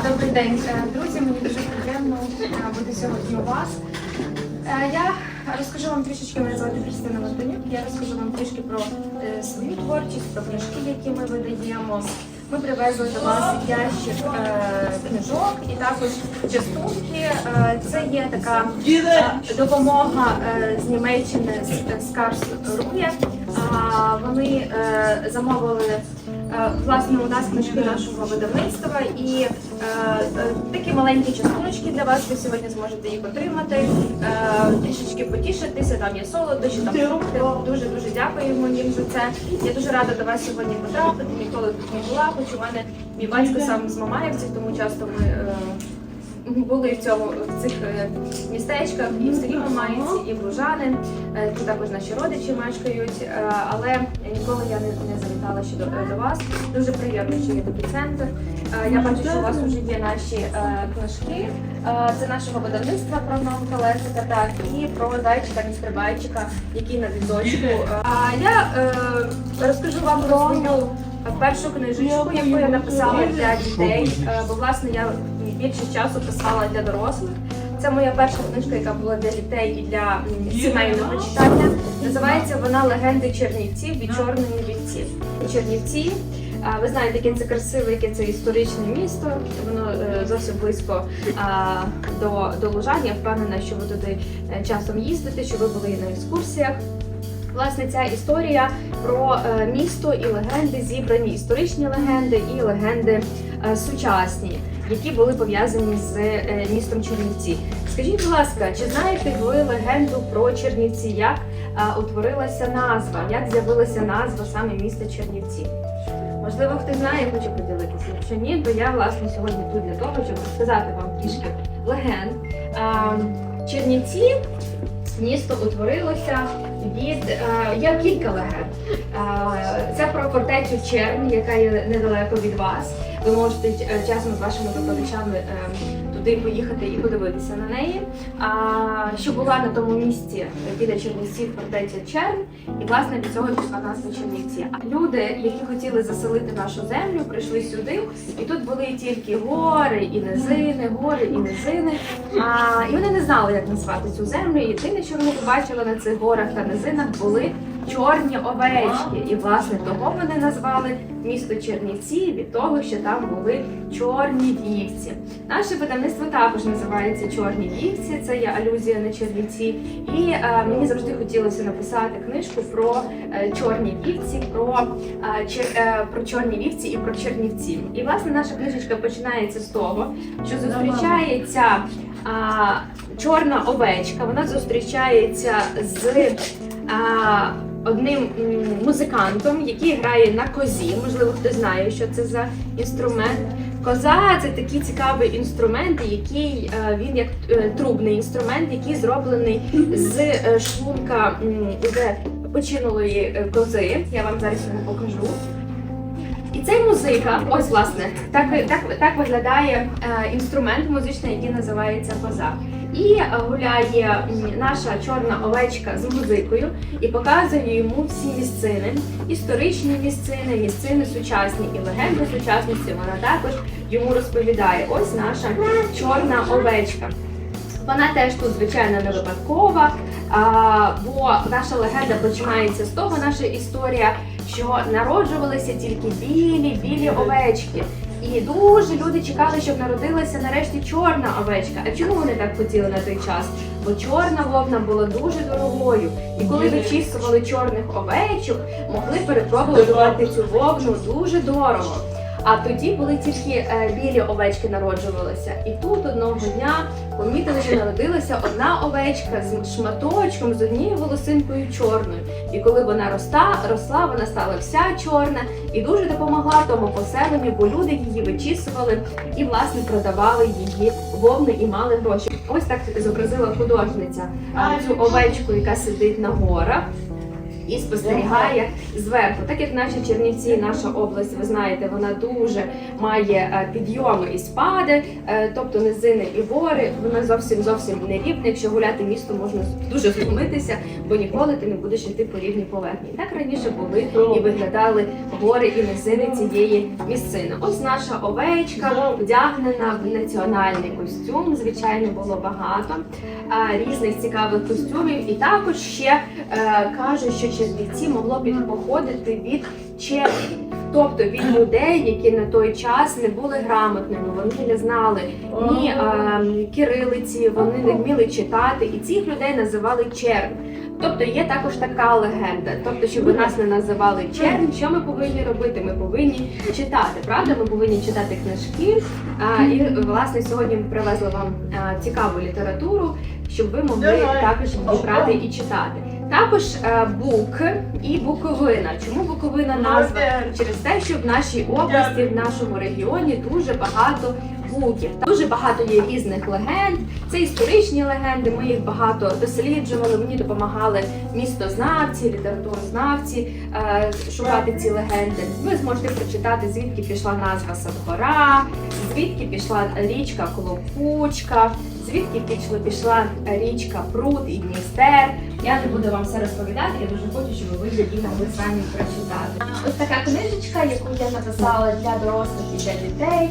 Добрий день, Е, друзі. Мені дуже приємно е, бути сьогодні у вас. Е, Я розкажу вам трішечки, мене звати Христина Латинюк. Я розкажу вам трішки про свою творчість, про книжки, які ми видаємо. Ми привезли до вас ящик книжок і також частунки. Це є така допомога з Німеччини з, Карс Рує. Вони замовили власне у нас книжки нашого видавництва і такі маленькі частуночки для вас. Ви сьогодні зможете їх отримати, е, трішечки потішитися. Там є солодощі, там фрукти. Дуже дуже дякуємо їм за це. Я дуже рада до вас сьогодні потрапити. Ніколи тут не була, хоч у мене мій батько сам з Мамаївців, тому часто ми. Були в цьому в цих е, містечках і в селі Мамаївці, і в Лужани. Е, Тут також наші родичі мешкають, е, але ніколи я не, завітала ще до, вас. Дуже приємно, що є такий центр. Я бачу, що у вас вже є наші книжки. Це нашого видавництва про Нового Лесика, так і про зайчика містер Байчика, який на візочку. А я розкажу вам про свою першу книжечку, яку я написала для дітей, Е, бо власне я більше часу писала для дорослих. Це моя перша книжка, яка була для дітей і для сімейного читання. Називається вона Легенди Чернівців від чорної вівці. Чернівці. Ви знаєте, яке це красиве, яке це історичне місто. Воно е, зовсім близько до, до Лужань. Я впевнена, що ви туди е, часом їздите, що ви були на екскурсіях. Власне, ця історія про е, місто і легенди, зібрані історичні легенди і легенди е, сучасні, які були пов'язані з е, містом Чернівці. Скажіть, будь ласка, чи знаєте ви легенду про Чернівці? Як утворилася назва? Як з'явилася назва саме міста Чернівці? Можливо, хтось знає, хоче поділитися. Якщо ні, то я власне сьогодні тут для того, щоб розказати вам трішки легенд. Е, Чернівці місто утворилося від я кілька легенд. Е, це про фортецю Чернь, яка є недалеко від вас. Ви можете е, часом з вашими викладачами е, туди поїхати і подивитися на неї. А, що була на тому місці біля Чернівців фортеця Чернь, і власне від цього пішла назва Чернівці. Люди, які хотіли заселити нашу землю, прийшли сюди, і тут були тільки гори і низини, гори і низини. А, і вони не знали, як назвати цю землю. Єдине, що вони побачили на цих горах та низинах, були чорні овечки. І власне того вони назвали місто Чернівці від того, що там були чорні вівці. Наше видавництво також називається Чорні вівці. Це є алюзія на Чернівці. І е, мені завжди хотілося написати книжку про е, чорні вівці, про, е, чер, е, про чорні вівці і про Чернівці. І власне наша книжечка починається з того, що зустрічається а, чорна овечка. Вона зустрічається з а, одним музикантом, який грає на козі. Можливо, хто знає, що це за інструмент. Коза це такий цікавий інструмент, який е, він як е, трубний інструмент, який зроблений з е, шлунка уже починулої кози. Я вам зараз його покажу. І цей музика, ось власне, так, так, так виглядає інструмент музичний, який називається коза. І гуляє наша чорна овечка з музикою і показує йому всі місцини, історичні місцини, місцини сучасні і легенди сучасності. Вона також йому розповідає. Ось наша чорна овечка. Вона теж тут, звичайно, не випадкова, бо наша легенда починається з того, наша історія, що народжувалися тільки білі, білі овечки. І дуже люди чекали, щоб народилася нарешті чорна овечка. А чому вони так хотіли на той час? Бо чорна вовна була дуже дорогою. І коли вичісували чорних овечок, могли перепробувати цю вовну дуже дорого. А тоді були тільки е, білі овечки народжувалися. І тут одного дня помітили, що народилася одна овечка з шматочком з однією волосинкою чорною. І коли вона роста, росла, вона стала вся чорна і дуже допомогла тому поселенню, бо люди її вичісували і власне продавали її вовни і мали гроші. Ось так зобразила художниця цю овечку, яка сидить на горах. І спостерігає зверху. Так як наші Чернівці, наша область, ви знаєте, вона дуже має е, підйоми і спади, е, тобто низини і гори. Вона зовсім зовсім не рівна. Якщо гуляти місто, можна дуже втомитися, бо ніколи ти не будеш йти по рівній поверхні. Так раніше були і виглядали гори і низини цієї місцини. Ось наша овечка вдягнена в національний костюм. Звичайно, було багато різних цікавих костюмів. І також ще е, кажуть, що Чернівці могло під походити від чехів. Тобто від людей, які на той час не були грамотними, вони не знали ні е, кирилиці, вони не вміли читати, і цих людей називали чернь. Тобто є також така легенда. Тобто, щоб нас не називали чернь, що ми повинні робити? Ми повинні читати. Правда, ми повинні читати книжки. А, і власне сьогодні ми привезли вам а, цікаву літературу, щоб ви могли також брати і читати. Також е, бук і буковина. Чому буковина назва? Через те, що в нашій області, в нашому регіоні дуже багато буків. Дуже багато є різних легенд. Це історичні легенди. Ми їх багато досліджували. Мені допомагали містознавці, літературознавці е, шукати ці легенди. Ви зможете прочитати, звідки пішла назва Садгора, звідки пішла річка Колопучка, звідки пішла, пішла річка Прут і Дністер. Я не буду вам все розповідати, я дуже хочу, щоб ви її могли самі прочитати. Ось така книжечка, яку я написала для дорослих і для дітей.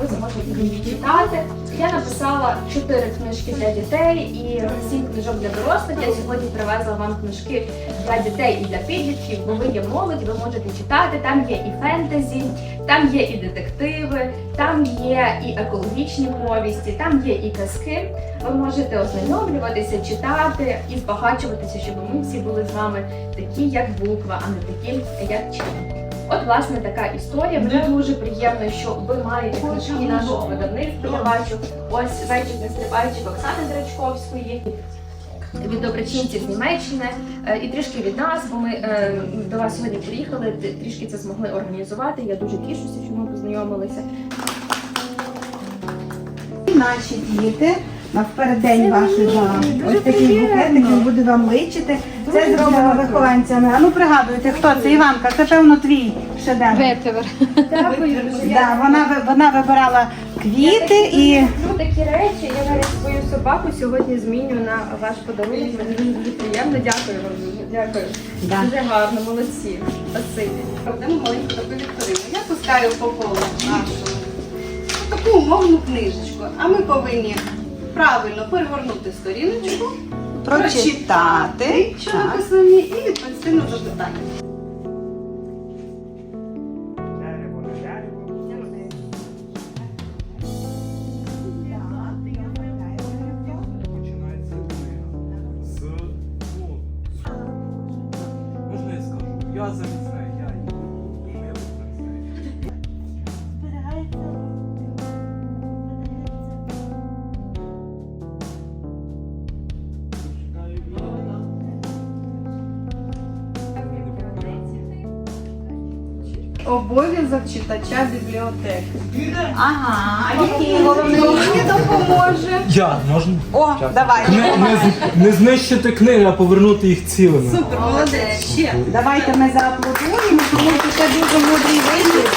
Ви зможете її читати. Я написала чотири книжки для дітей і сім книжок для дорослих. Я сьогодні привезла вам книжки для дітей і для підлітків, бо ви є молодь, ви можете читати. Там є і фентезі, там є і детективи, там є і екологічні повісті, там є і казки. Ви можете ознайомлюватися, читати і збагачуватися, щоб ми всі були з вами такі, як буква, а не такі, як чим. От, власне, така історія. Мені дуже приємно, що ви маєте книжки нашого видавництва. Я бачу ось зайчик не стрибайчик Оксани Драчковської. Від доброчинців з Німеччини е, і трішки від нас, бо ми е, до вас сьогодні приїхали, трішки це змогли організувати. Я дуже тішуся, що ми познайомилися. Наші діти на да. дуже Ось такий букетик він буде вам личити. Це зроблено вихованцями. А ну пригадуйте, хто це Іванка? Це певно твій шедевр. Ветивер. Да, вона ви- вона вибирала квіти і Ну, такі речі. Я навіть свою собаку сьогодні зміню на ваш подарунок. Мені дуже приємно. Дякую вам дуже. Дякую. Да. Дуже гарно, молодці. Спасибі. Проведемо маленьку таку вікторину. Я пускаю по колу нашу таку умовну книжечку. А ми повинні правильно перегорнути сторіночку, прочитати, що Так. і відповісти на запитання. Починається з ну, я скажу, Обов'язок читача бібліотеки. ага. який Головний мені допоможе. Я можна? О, давай. Не, не, з- не знищити книги, а повернути їх цілими. Супер, молодець. Ще. Давайте ми зааплодуємо, тому що це дуже мудрий вихід.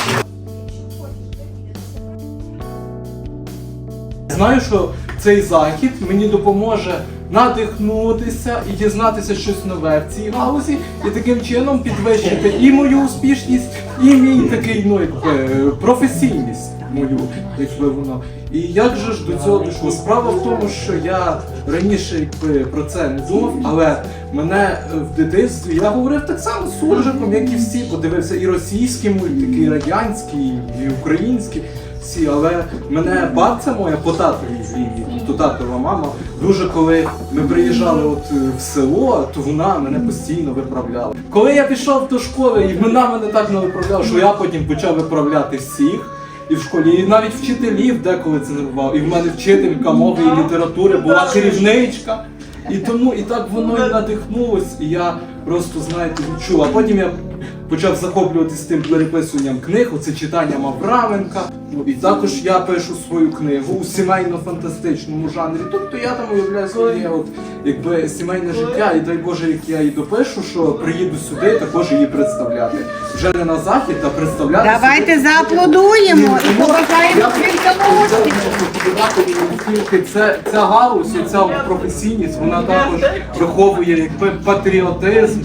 Знаю, що цей захід мені допоможе надихнутися і дізнатися щось нове в цій галузі, і таким чином підвищити і мою успішність, і мій такий ну, якби, професійність мою, якби воно. І як же ж до цього дійшло? Справа в тому, що я раніше якби про це не думав, але мене е, в дитинстві я говорив так само з суржиком, як і всі, подивився і російські мультики, і радянські, і українські всі, але мене бабця моя по татовій лінії, то татова мама, дуже коли ми приїжджали от е, в село, то вона мене постійно виправляла. Коли я пішов до школи, і вона мене так не виправляла, що я потім почав виправляти всіх. І в школі, і навіть вчителів деколи це не бувало. І в мене вчителька мови і літератури була керівничка. І тому і так воно і надихнулось, і я просто, знаєте, відчув. А потім я почав захоплюватися тим переписуванням книг, оце читанням Авраменка. Ну, і також я пишу свою книгу у сімейно-фантастичному жанрі. Тобто я там уявляю своє от, якби, сімейне життя, і дай Боже, як я її допишу, що приїду сюди також її представляти. Вже не на захід, а представляти. Давайте сюди. зааплодуємо і побажаємо Я великому це ця галузь, ця професійність, вона також виховує якби патріотизм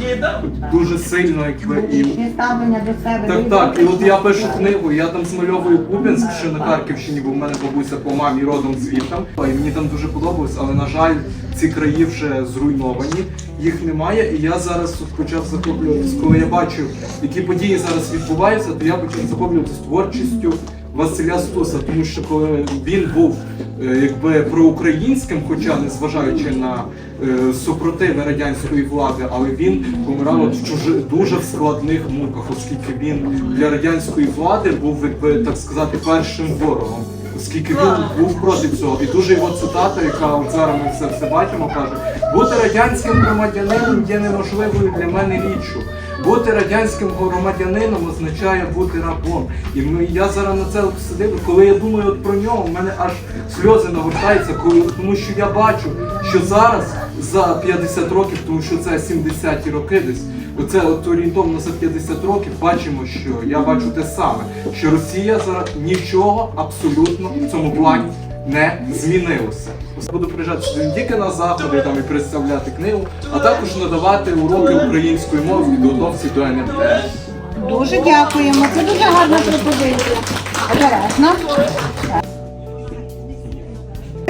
дуже сильно, якби і. Ставлення до себе. Так, так, і от я пишу книгу, я там змальовую Куп'янськ, що на Харківщині, бо в мене бабуся по мамі родом звідтам. І мені там дуже подобалось, але на жаль, ці краї вже зруйновані, їх немає. І я зараз почав захоплюватися, коли я бачу, які події зараз відбуваються, то я почав захоплюватися творчістю. Василя Стуса, тому що коли він був е, якби проукраїнським, хоча не зважаючи на е, супротиви радянської влади, але він помирав от в чужи, дуже в складних муках, оскільки він для радянської влади був, якби так сказати, першим ворогом. Оскільки він був проти цього, і дуже його цитата, яка от зараз ми все, все бачимо, каже: бути радянським громадянином є неможливою для мене річчю. Бути радянським громадянином означає бути рабом. І я зараз на це сидив, коли я думаю от про нього, в мене аж сльози нагортаються, коли, тому що я бачу, що зараз за 50 років, тому що це 70-ті роки десь, оце от орієнтовно за 50 років бачимо, що я бачу те саме, що Росія зараз нічого абсолютно в цьому плані не змінилося. Буду приїжджати не тільки на заходи там і представляти книгу, а також надавати уроки української мови в підготовці до НМТ. Дуже дякуємо. Це дуже гарна пропозиція. Обережно.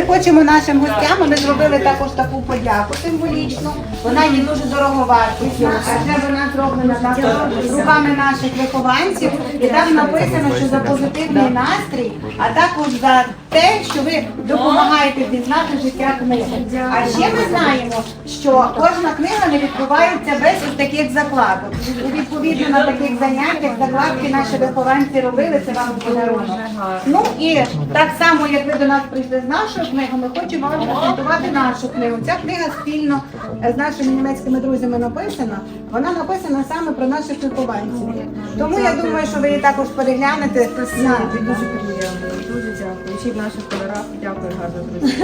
Хочемо нашим гостям, ми зробили також таку подяку символічну. Вона є дуже дороговартісна, адже вона зроблена також руками наших вихованців. І там написано, що за позитивний настрій, а також за те, що ви допомагаєте дізнати життя книги. А ще ми знаємо, що кожна книга не відбувається без таких закладок. І відповідно на таких заняттях закладки наші вихованці робили, це вам подарунок. Ну і так само, як ви до нас прийшли з нашою книгою, ми хочемо вам презентувати нашу книгу. Ця книга спільно е, з нашими німецькими друзями написана. Вона написана саме про наших вихованців. Тому я думаю, що ви її також переглянете. Дуже приємно, дуже дякую. Ще в наших кольорах. Дякую, гарно, друзі.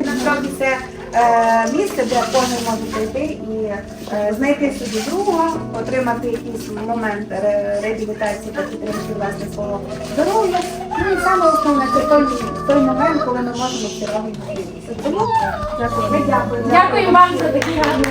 Насправді це е, місце, де кожен може прийти і е, знайти собі друга, отримати якийсь момент реабілітації та підтримки власне свого здоров'я. Ну і саме основне це той, момент, коли ми можемо всі разом зустрітися. Тому дякую. Дякую вам за такі гарні.